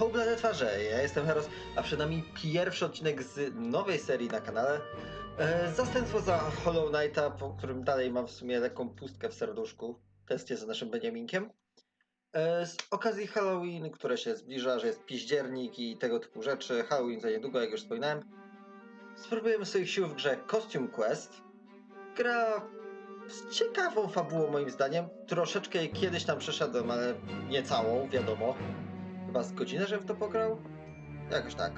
Hołblade Twarze, ja jestem Heros, a przed nami pierwszy odcinek z nowej serii na kanale. E, zastępstwo za Hollow Knighta, po którym dalej mam w sumie lekką pustkę w serduszku. Testie za naszym Beniaminkiem. E, z okazji Halloween, które się zbliża, że jest piździernik i tego typu rzeczy, Halloween za niedługo, jak już wspominałem, spróbujemy swoich sił w grze Costume Quest. Gra z ciekawą fabułą moim zdaniem. Troszeczkę kiedyś tam przeszedłem, ale nie całą, wiadomo. Chyba z godzinę, żebym to pograł? Jakoś tak.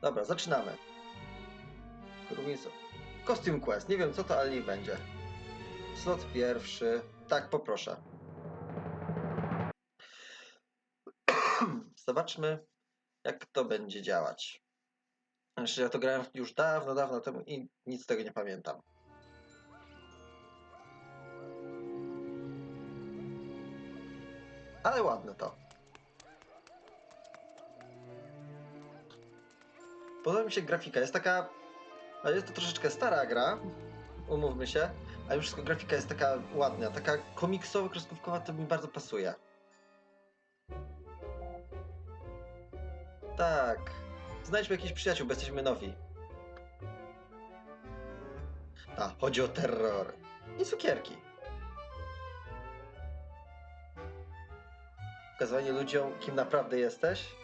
Dobra, zaczynamy. Ruinso. Costume Quest. Nie wiem co to, ale niech będzie. Slot pierwszy. Tak, poproszę. Zobaczmy, jak to będzie działać. Znaczy, ja to grałem już dawno, dawno temu i nic z tego nie pamiętam. Ale ładne to. Podoba mi się grafika. Jest taka. ale Jest to troszeczkę stara gra. Umówmy się. Ale już wszystko grafika jest taka ładna. Taka komiksowo kreskówkowa to mi bardzo pasuje. Tak. Znajdźmy jakichś przyjaciół, bo jesteśmy nowi. A, chodzi o terror. I cukierki. Pokazywanie ludziom, kim naprawdę jesteś.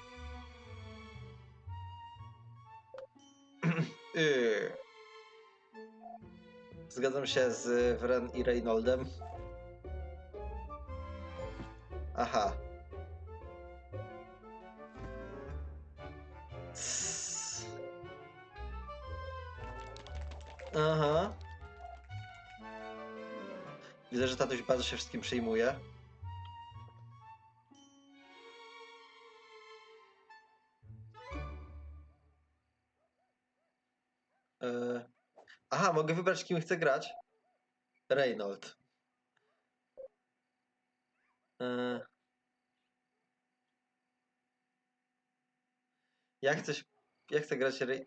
Yy. Zgadzam się z Wren i Reynoldem. Aha. Aha. Widzę, że tatuś bardzo się wszystkim przejmuje. Mogę wybrać, kim chcę grać. Reynold. E, Ja chcę, ja chcę grać Rey...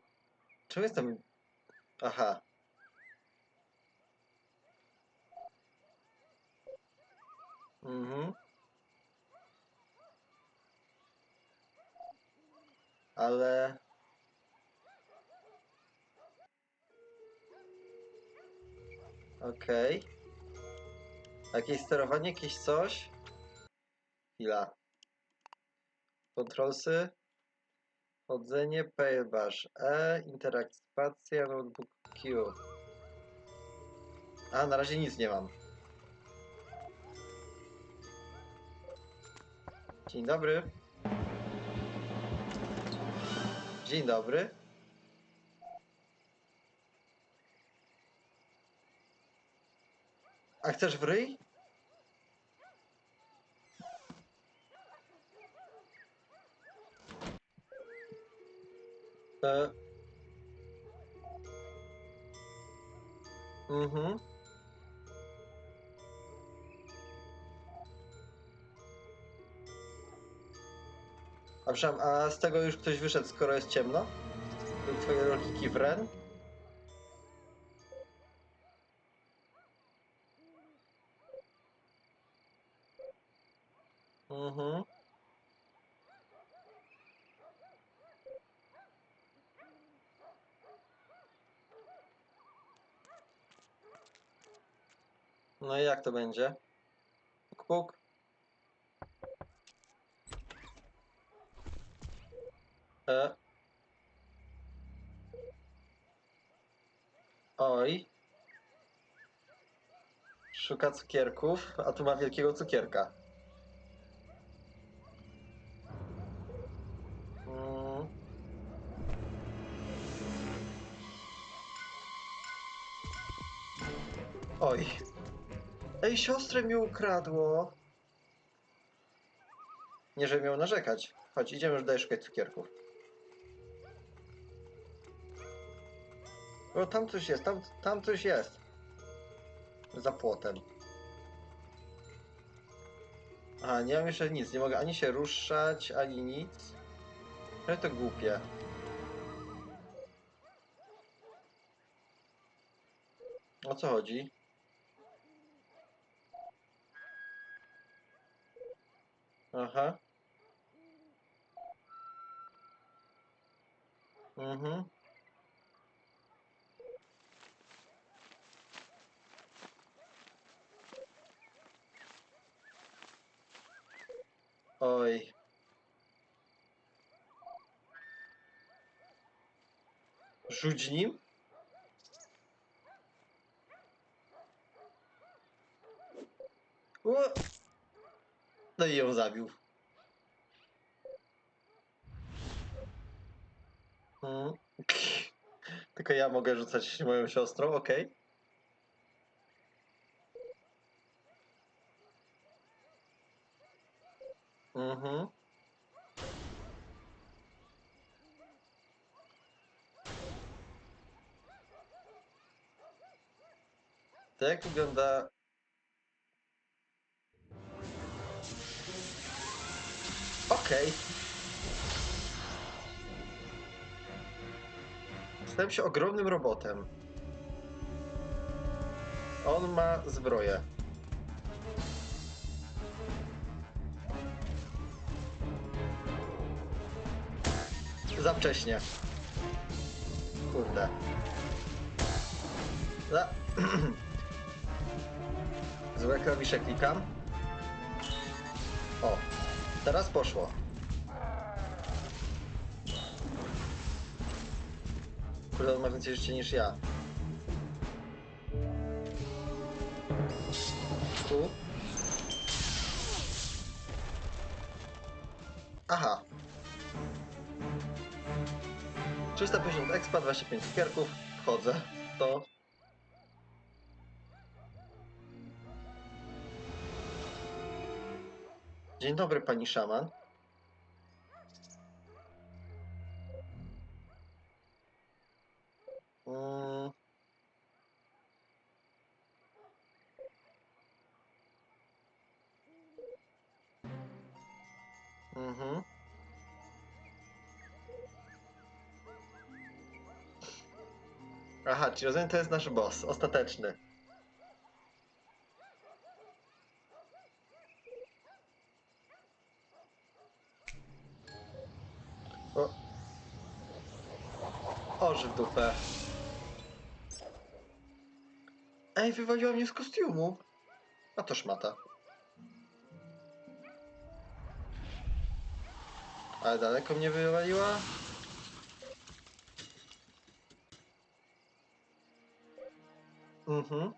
Czemu jestem... Aha. Mhm. Ale... Okej. Jakieś sterowanie, jakieś coś? Chwila. Kontrolsy. Chodzenie, paybash. E, interakt spacja, notebook Q. A, na razie nic nie mam. Dzień dobry. Dzień dobry. A chcesz w ryj? E... Mhm. A a z tego już ktoś wyszedł, skoro jest ciemno? Twoje logiki w Ren? Mhm. No i jak to będzie? Puk, puk. E. Oj. Szuka cukierków, a tu ma wielkiego cukierka. Oj. Ej, siostrę mi ukradło. Nie, żeby miał narzekać. Chodź, idziemy już dalej szukać cukierków. O, tam coś jest, tam, tam coś jest. Za płotem. A, nie mam jeszcze nic, nie mogę ani się ruszać, ani nic. Ale to głupie. O co chodzi? Aham. Uhum. uhum. Oi. Judinho? No i ją zabił. Mm. Tylko ja mogę rzucać moją siostrą, okej. Mhm. To jak wygląda... Okej. Stałem się ogromnym robotem. On ma zbroję. Za wcześnie. Kurde. Za... Złe klawisze klikam. O, teraz poszło. Kurde, on ma więcej życia niż ja. Tu. Aha. 350 expa, 25 cukierków. Wchodzę. To. Dzień dobry, pani szaman. Mm. Mhm. Aha, czyli rozumiem, to jest nasz boss, ostateczny. Wywaliła mnie z kostiumu. A to szmata. Ale daleko mnie wywaliła? Mhm.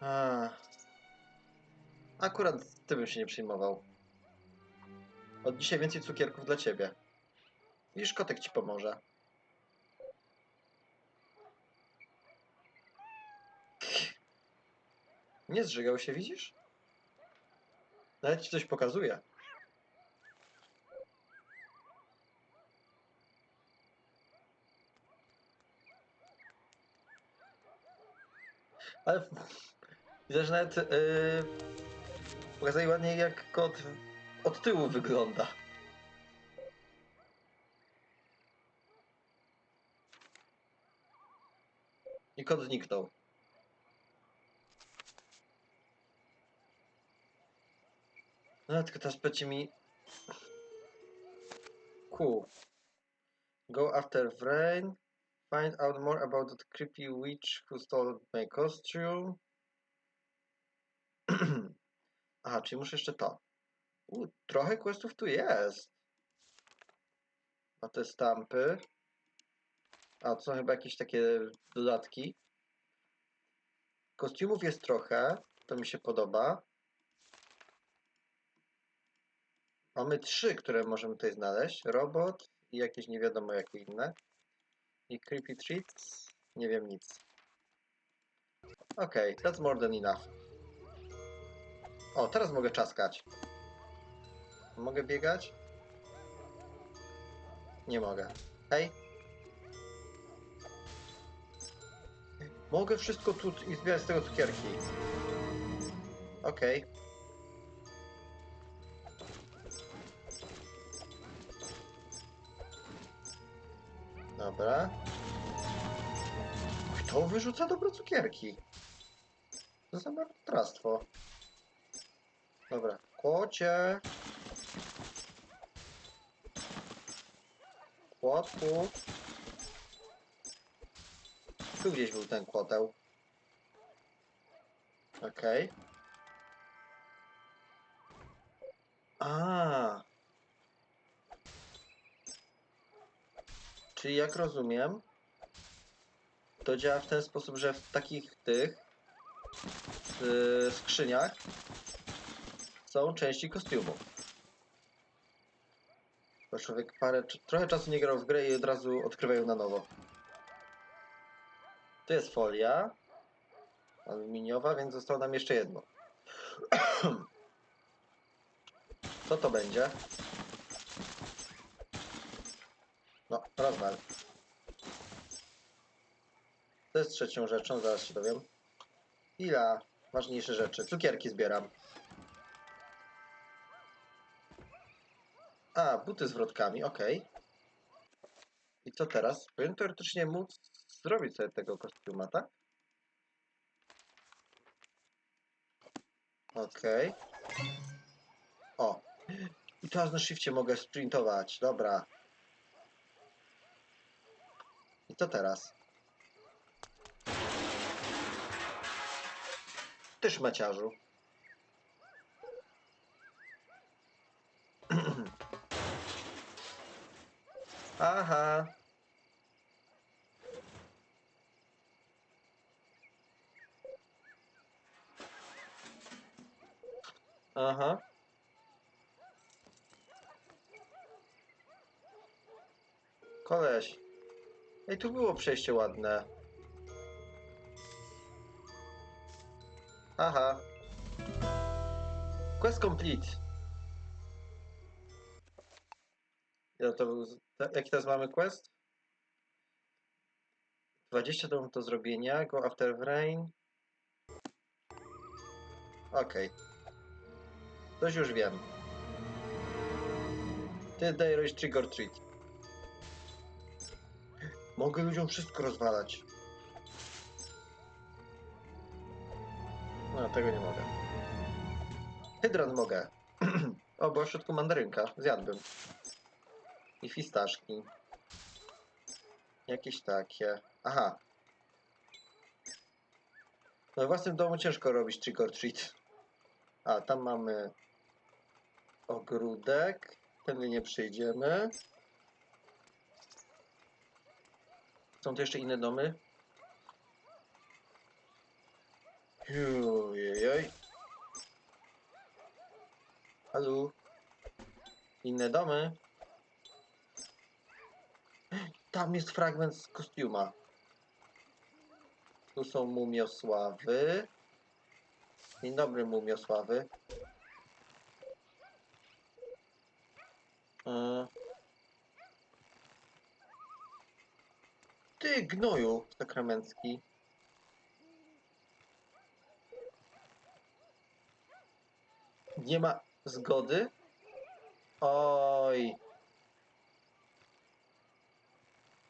A. Akurat tym bym się nie przejmował. Od dzisiaj więcej cukierków dla ciebie. Widzisz, kotek ci pomoże. Nie zżygał się, widzisz? Nawet ci coś pokazuje. Ale widzę, że nawet yy, pokazali ładnie jak kot od tyłu wygląda. I zniknął. No tylko teraz będzie mi... Cool. Go after Vrain. Find out more about that creepy witch who stole my costume. Aha, czyli muszę jeszcze to. U, trochę questów tu jest. A te stampy. A, to są chyba jakieś takie dodatki. Kostiumów jest trochę. To mi się podoba. Mamy trzy, które możemy tutaj znaleźć. Robot i jakieś nie wiadomo jakie inne. I creepy treats. Nie wiem nic. Okej, that's more than enough. O, teraz mogę czaskać. Mogę biegać? Nie mogę. Hej. Mogę wszystko tu i zbierać z tego cukierki. Okej. Dobra. Kto wyrzuca dobre cukierki? Co za marnotrawstwo. Dobra, kłocie. Kłodku. Tu gdzieś był ten kłoteł. Okej. A. Czyli jak rozumiem, to działa w ten sposób, że w takich tych yy, skrzyniach są części kostiumu. Bo człowiek parę, trochę czasu nie grał w grę i od razu odkrywa ją na nowo. Tu jest folia aluminiowa, więc zostało nam jeszcze jedno. Co to będzie? No, rozwal. To jest trzecią rzeczą, zaraz się dowiem. Ila ważniejsze rzeczy. Cukierki zbieram. A, buty z wrotkami, okej. I co teraz? Powinien teoretycznie móc zrobić sobie tego kostiuma, tak? Okej. O. I teraz na shifcie mogę sprintować. Dobra. I co teraz? Ty szmaciarzu. Aha. Aha. Koleś. Ej, tu było przejście ładne. Aha. Quest complete. Ja to Jaki teraz mamy quest? 20 do do zrobienia. Go after rain. Okej. Coś już wiem. Ty daj robić trick or treat. Mogę ludziom wszystko rozwalać. No, tego nie mogę. Hydran mogę. o, była w środku mandarynka. Zjadłbym. I fistaszki. Jakieś takie. Aha. No w własnym domu ciężko robić trick or treat. A, tam mamy ogródek. Tędy nie przejdziemy. Są tu jeszcze inne domy? Ojej. Halo? Inne domy? Tam jest fragment z kostiuma. Tu są mumiosławy. Dzień dobry, mumiosławy. Ty, gnoju sakramencki. Nie ma zgody? Oj.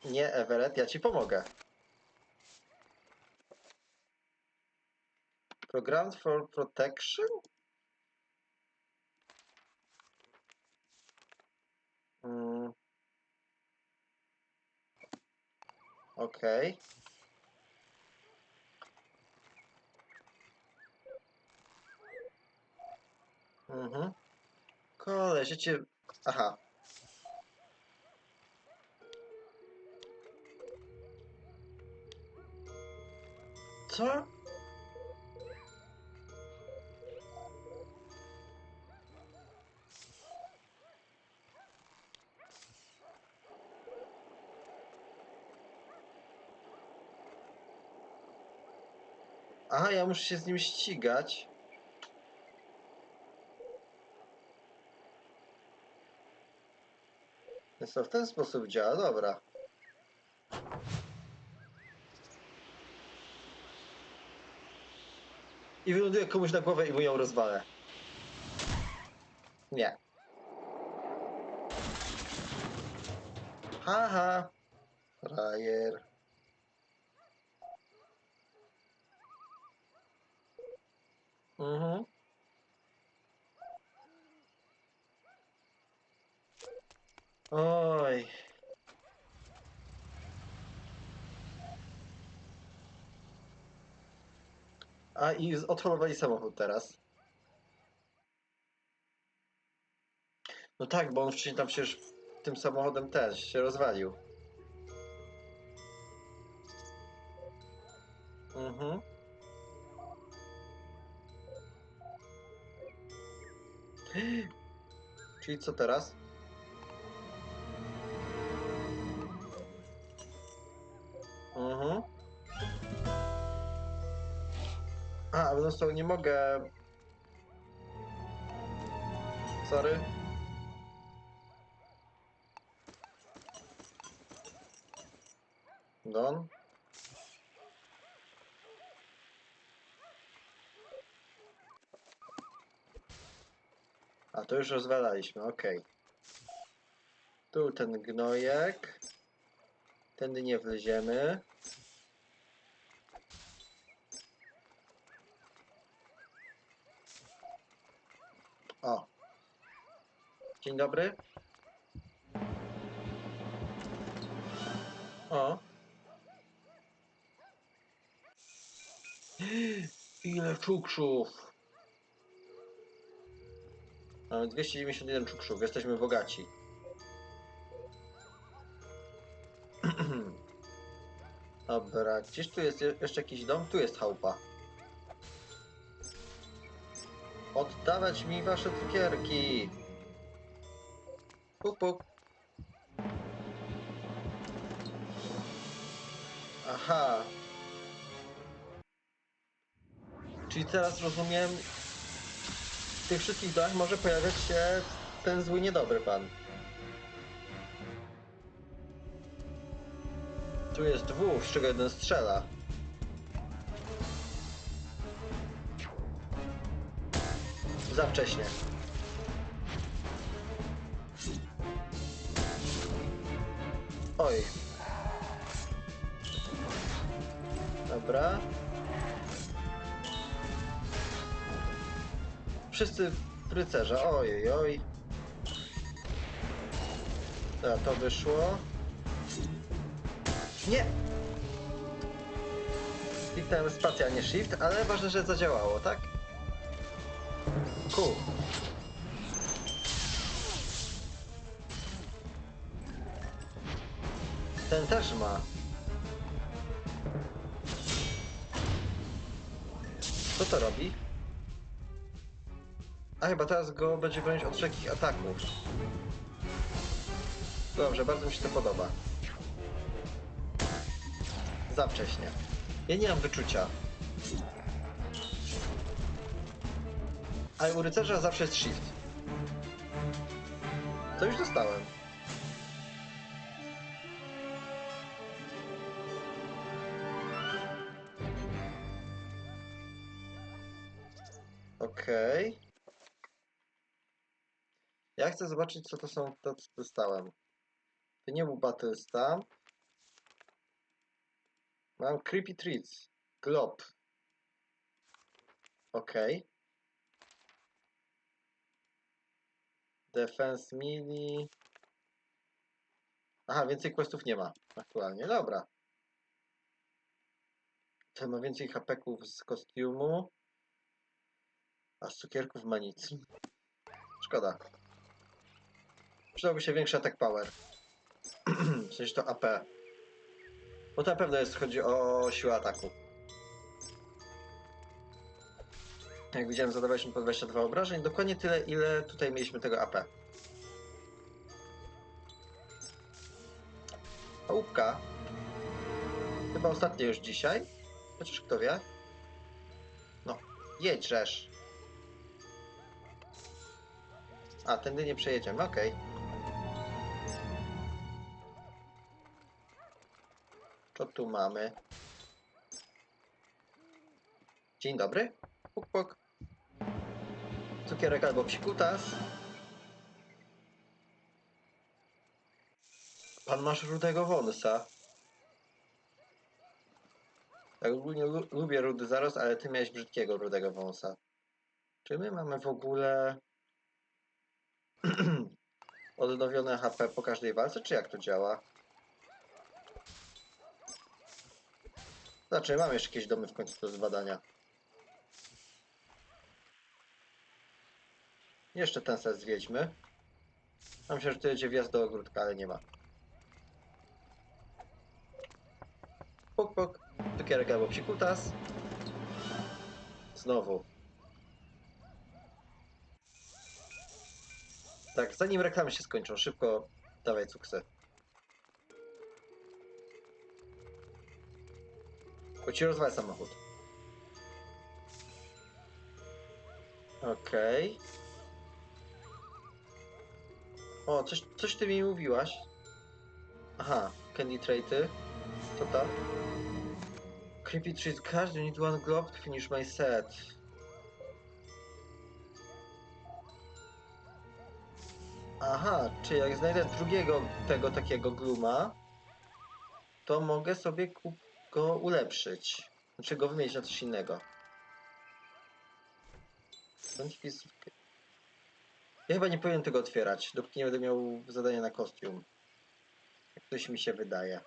Nie, Everett, ja ci pomogę. Program for Protection? Okej. Mhm. Koleś, ja cię... Aha. Co? Aha, ja muszę się z nim ścigać. Więc to w ten sposób działa, dobra. I wyląduję komuś na głowę i mu ją rozwalę. Nie. Haha. Frajer. Mhm. Oj. A i odholowali samochód teraz. No tak, bo on wcześniej tam przecież tym samochodem też się rozwalił. Mhm. Czyli co teraz? Mhm. A, no to nie mogę. Sorry. Don. A to już rozwalaliśmy, okej. Tu ten gnojek. Tędy nie wleziemy. O. Dzień dobry. O. Ile czukszów. Mamy 291 czukrzów, jesteśmy bogaci. Dobra, gdzieś tu jest je- jeszcze jakiś dom? Tu jest chałupa. Oddawać mi wasze cukierki. Puk, puk. Aha. Czyli teraz rozumiem, w tych wszystkich domach może pojawiać się ten zły, niedobry pan. Tu jest dwóch, z czego jeden strzela. Za wcześnie. Oj. Dobra. Wszyscy rycerze. Oj, oj. Dobra, to wyszło. Nie! Kliknąłem spacja, nie shift, ale ważne, że zadziałało, tak? Cool. Ten też ma. Co to robi? A chyba teraz go będzie bronić od wszelkich ataków. Dobrze, bardzo mi się to podoba. Za wcześnie. Ja nie mam wyczucia. Ale u rycerza zawsze jest shift. To już dostałem. Okej. Ja chcę zobaczyć, co to są, to co dostałem. To nie był Battle Stamp. Mam Creepy Treats. Glob. Okej. Defense Mini. Aha, więcej questów nie ma aktualnie. Dobra. Ten ma więcej hapeków z kostiumu. A z cukierków ma nic. Szkoda. Przydałby się większy attack power. w sensie to AP. Bo to na pewno jest, chodzi o siłę ataku. Jak widziałem, zadawaliśmy po 22 obrażeń. Dokładnie tyle, ile tutaj mieliśmy tego AP. Chałupka. Chyba ostatnie już dzisiaj. Chociaż kto wie. No, jedź rzesz. A, tędy nie przejedziemy, okej. Co tu mamy? Dzień dobry. Puk, puk. Cukierek albo psikutas. Pan masz rudego wąsa. Ja ogólnie lu lubię rudy zarost, ale ty miałeś brzydkiego rudego wąsa. Czy my mamy w ogóle... odnowione HP po każdej walce, czy jak to działa? Znaczy, mam jeszcze jakieś domy w końcu do zbadania. Jeszcze ten set zwiedźmy. Mam się, że to będzie wjazd do ogródka, ale nie ma. Puk, puk. Cukierek albo psikutas. Znowu. Tak, zanim reklamy się skończą, szybko dawaj cuksy. Bo ci rozwal samochód. Okej. O, coś, coś ty mi mówiłaś. Aha, candy traity. Co to? Creepy treat card, you need one globe to finish my set. Aha, czy jak znajdę drugiego tego takiego gluma, to mogę sobie kup go ulepszyć. Znaczy go wymienić na coś innego. Ja chyba nie powinien tego otwierać, dopóki nie będę miał zadania na kostium. Jak coś mi się wydaje.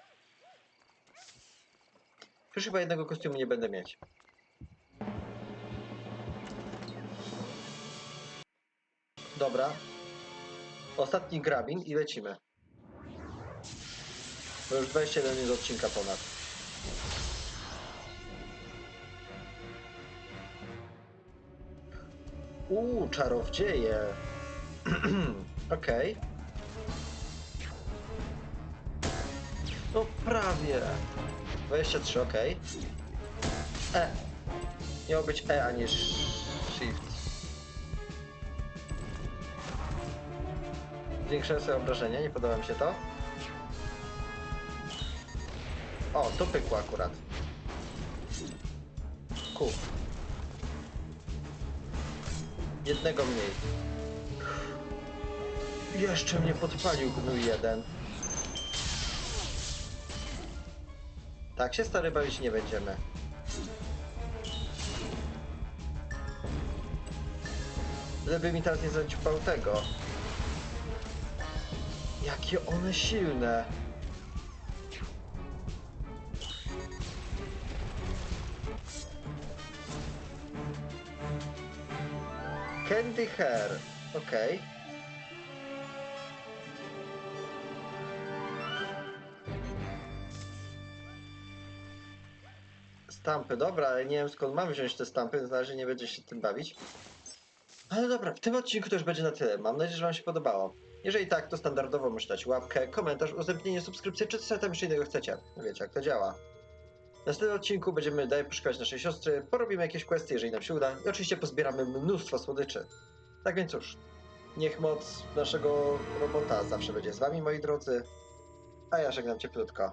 Już chyba jednego kostiumu nie będę mieć. Dobra. Ostatni grabin i lecimy. Bo już 21 minut odcinka ponad. Uuu, czarowdzieje. Okej. No prawie. 23, okej. E. Miało być E, a nie Shift. Zwiększyłem sobie obrażenia, nie podoba mi się to. O, to pykło akurat. Ku. Jednego mniej. Jeszcze mnie podpalił gnój jeden. Tak się stary bawić nie będziemy. Żeby mi teraz nie zaćpał tego. Jakie one silne. Candy Hair. Okej. Stampy, dobra, ale nie wiem skąd mam wziąć te stampy, więc na razie nie będzie się tym bawić. Ale dobra, w tym odcinku to już będzie na tyle. Mam nadzieję, że Wam się podobało. Jeżeli tak, to standardowo możecie dać łapkę, komentarz, udostępnienie, subskrypcję, czy coś tam jeszcze innego chcecie. Wiecie, jak to działa. Następnym odcinku będziemy dalej poszukiwać naszej siostry, porobimy jakieś questy, jeżeli nam się uda i oczywiście pozbieramy mnóstwo słodyczy. Tak więc cóż, niech moc naszego robota zawsze będzie z Wami, moi drodzy, a ja żegnam cieplutko.